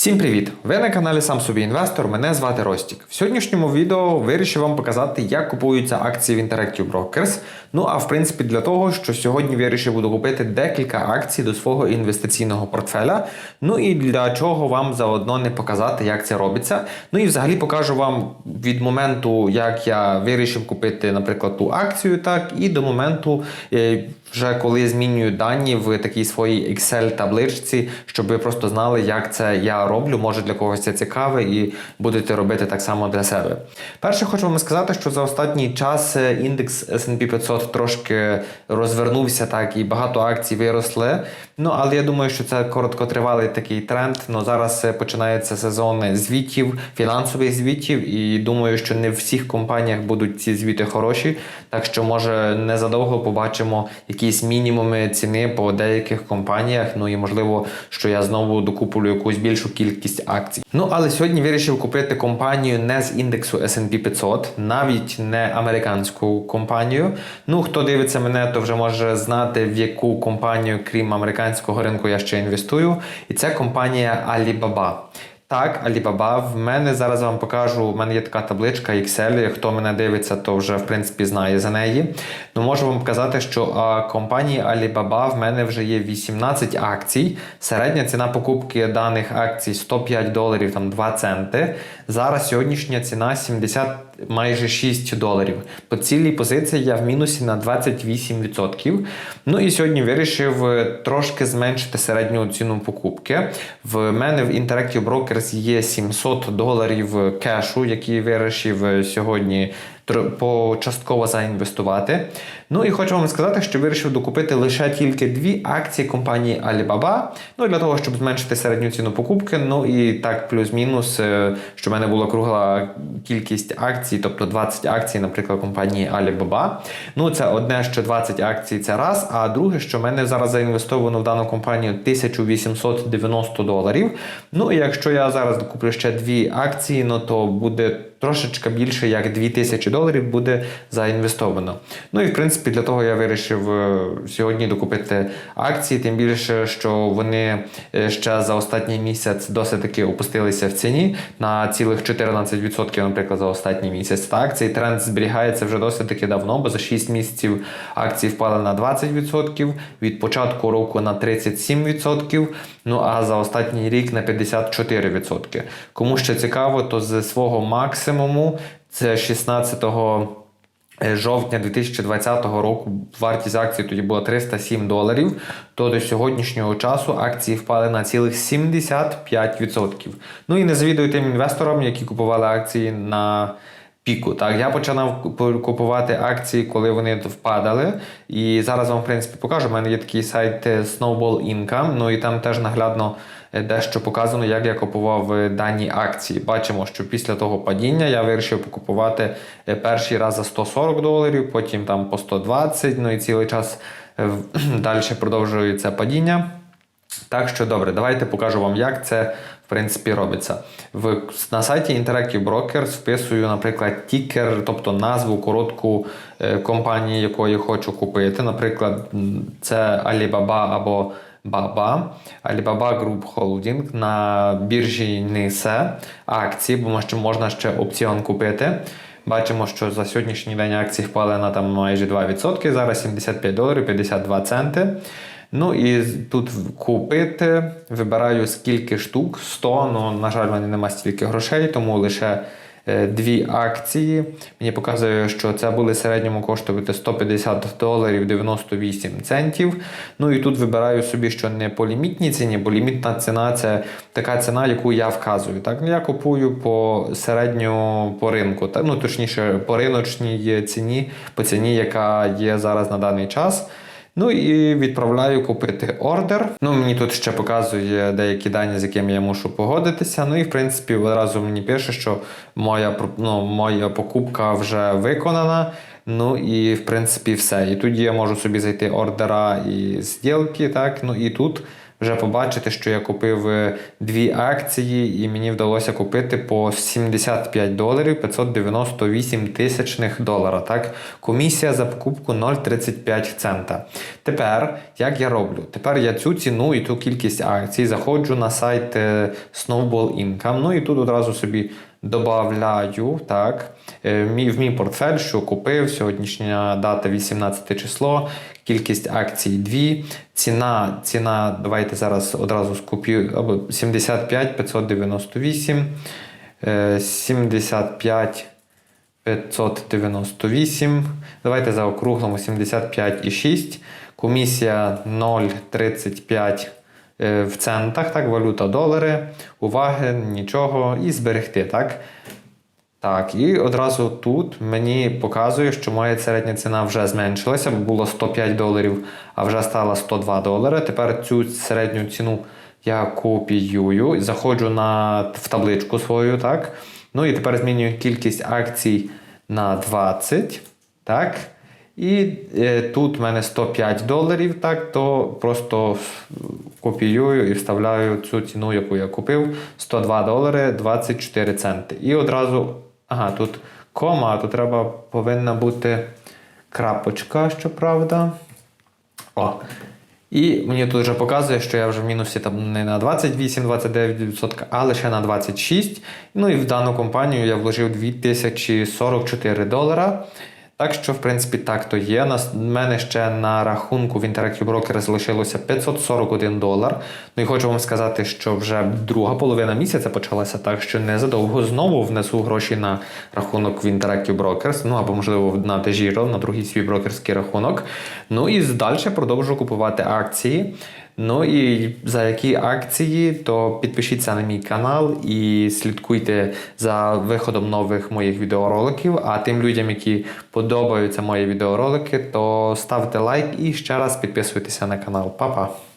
Всім привіт! Ви на каналі Сам собі інвестор. Мене звати Ростік. В сьогоднішньому відео вирішив вам показати, як купуються акції в Interactive Brokers. Ну а в принципі для того, що сьогодні вирішив буду купити декілька акцій до свого інвестиційного портфеля. Ну і для чого вам заодно не показати, як це робиться. Ну і взагалі покажу вам від моменту, як я вирішив купити, наприклад, ту акцію, так і до моменту. Вже коли змінюю дані в такій своїй Excel-табличці, щоб ви просто знали, як це я роблю. Може для когось це цікаве і будете робити так само для себе. Перше, хочу вам сказати, що за останній час е, індекс S&P 500 трошки розвернувся, так і багато акцій виросли. Ну але я думаю, що це короткотривалий такий тренд. Ну зараз е, починається сезон звітів, фінансових звітів, і думаю, що не в всіх компаніях будуть ці звіти хороші. Так що, може, незадовго побачимо якісь мінімуми ціни по деяких компаніях. Ну і можливо, що я знову докуплю якусь більшу кількість акцій. Ну але сьогодні вирішив купити компанію не з індексу S&P 500, навіть не американську компанію. Ну хто дивиться мене, то вже може знати в яку компанію, крім американського ринку, я ще інвестую. І це компанія Alibaba. Так, Alibaba. В мене зараз вам покажу. У мене є така табличка Excel. Хто мене дивиться, то вже в принципі знає за неї. Ну можу вам показати, що компанії Alibaba в мене вже є 18 акцій. Середня ціна покупки даних акцій 105 доларів там 2 центи. Зараз сьогоднішня ціна 70 майже 6 доларів. По цілій позиції я в мінусі на 28%. Ну і сьогодні вирішив е, трошки зменшити середню ціну покупки. В мене в Interactive Brokers є 700 доларів кешу, який вирішив е, сьогодні почастково заінвестувати. Ну і хочу вам сказати, що вирішив докупити лише тільки дві акції компанії Alibaba. Ну для того, щоб зменшити середню ціну покупки. Ну і так, плюс-мінус, е, щоб в мене була кругла кількість акцій, тобто 20 акцій, наприклад, компанії Alibaba. Ну, це одне, що 20 акцій це раз. А друге, що в мене зараз заінвестовано в дану компанію 1890 доларів. Ну і якщо я зараз докуплю ще дві акції, ну то буде трошечки більше як 2000 доларів буде заінвестовано. Ну і в принципі для того я вирішив е, сьогодні докупити акції, тим більше, що вони е, ще за останній місяць досить таки опустилися в ціні на цілих 14%, наприклад, за останній місяць. Так, цей тренд зберігається вже досить таки давно, бо за 6 місяців акції впали на 20%, від початку року на 37%, ну а за останній рік на 54%. Кому ще цікаво, то з свого максимуму це 16 е, жовтня 2020 року вартість акції тоді була 307 доларів, то до сьогоднішнього часу акції впали на цілих 75%. Ну і не завідую тим інвесторам, які купували акції на піку. Так, я починав купувати акції, коли вони впадали. І зараз вам, в принципі, покажу. У мене є такий сайт е, Snowball Income, ну і там теж наглядно дещо показано, як я купував е, дані акції. Бачимо, що після того падіння я вирішив покупувати е, перший раз за 140 доларів, потім там по 120, ну і цілий час далі продовжується падіння. Так що добре, давайте покажу вам, як це в принципі робиться. В, на сайті Interactive Brokers вписую, наприклад, тікер, тобто назву коротку е, компанії, якої хочу купити. Наприклад, це Alibaba або Baba, Alibaba Group Holding на біржі NYSE акції, бо ще можна ще опціон купити. Бачимо, що за сьогоднішній день акції впали на там майже 2%, зараз 75 доларів 52 центи. Ну і тут купити, вибираю скільки штук, 100, ну, на жаль, в мене немає стільки грошей, тому лише дві акції. Мені показує, що це в середньому коштувати 150 доларів 98 центів. Ну і тут вибираю собі, що не по лімітній ціні, бо лімітна ціна це така ціна, яку я вказую. Так? Ну, я купую по середньо по ринку, так? ну точніше, по риночній ціні, по ціні, яка є зараз на даний час. Ну і відправляю купити ордер. Ну, мені тут ще показує деякі дані, з якими я мушу погодитися. Ну і в принципі одразу мені пише, що моя, ну, моя покупка вже виконана. Ну і в принципі все. І тоді я можу собі зайти ордера і зділки, так. Ну і тут вже побачите, що я купив е, дві акції, і мені вдалося купити по 75 доларів 598 тисячних долара. Так? Комісія за покупку 0,35 цента. Тепер, як я роблю? Тепер я цю ціну і ту кількість акцій заходжу на сайт е, Snowball Income. Ну і тут одразу собі добавляю так, е, в мій портфель, що купив, сьогоднішня дата 18 число, кількість акцій 2, ціна, ціна давайте зараз одразу скупію, або 75 598, е, 75 598. Давайте заокруглимо 75,6. Комісія 0,35 е, в центах, так, валюта долари. Уваги, нічого. І зберегти, так? Так, і одразу тут мені показує, що моя середня ціна вже зменшилася, бо було 105 доларів, а вже стала 102 долари. Тепер цю середню ціну я копіюю, заходжу на, в табличку свою, так. Ну і тепер змінюю кількість акцій на 20. Так. І е, тут в мене 105 доларів, так, то просто копіюю і вставляю цю ціну, яку я купив, 102 долари 24 центи. І одразу, ага, тут кома, тут треба повинна бути крапочка, щоправда. О. І мені тут вже показує, що я вже в мінусі там не на 28-29%, а лише на 26%. Ну і в дану компанію я вложив 2044 долара. Так що, в принципі, так то є. У мене ще на рахунку в Interactive Broker залишилося 541 долар. Ну і хочу вам сказати, що вже друга половина місяця почалася так, що незадовго знову внесу гроші на рахунок в Interactive Brokers, ну або, можливо, на Degiro, на другий свій брокерський рахунок. Ну і далі продовжу купувати акції. Ну і за які акції, то підпишіться на мій канал і слідкуйте за виходом нових моїх відеороликів. А тим людям, які подобаються мої відеоролики, то ставте лайк і ще раз підписуйтеся на канал. Па-па!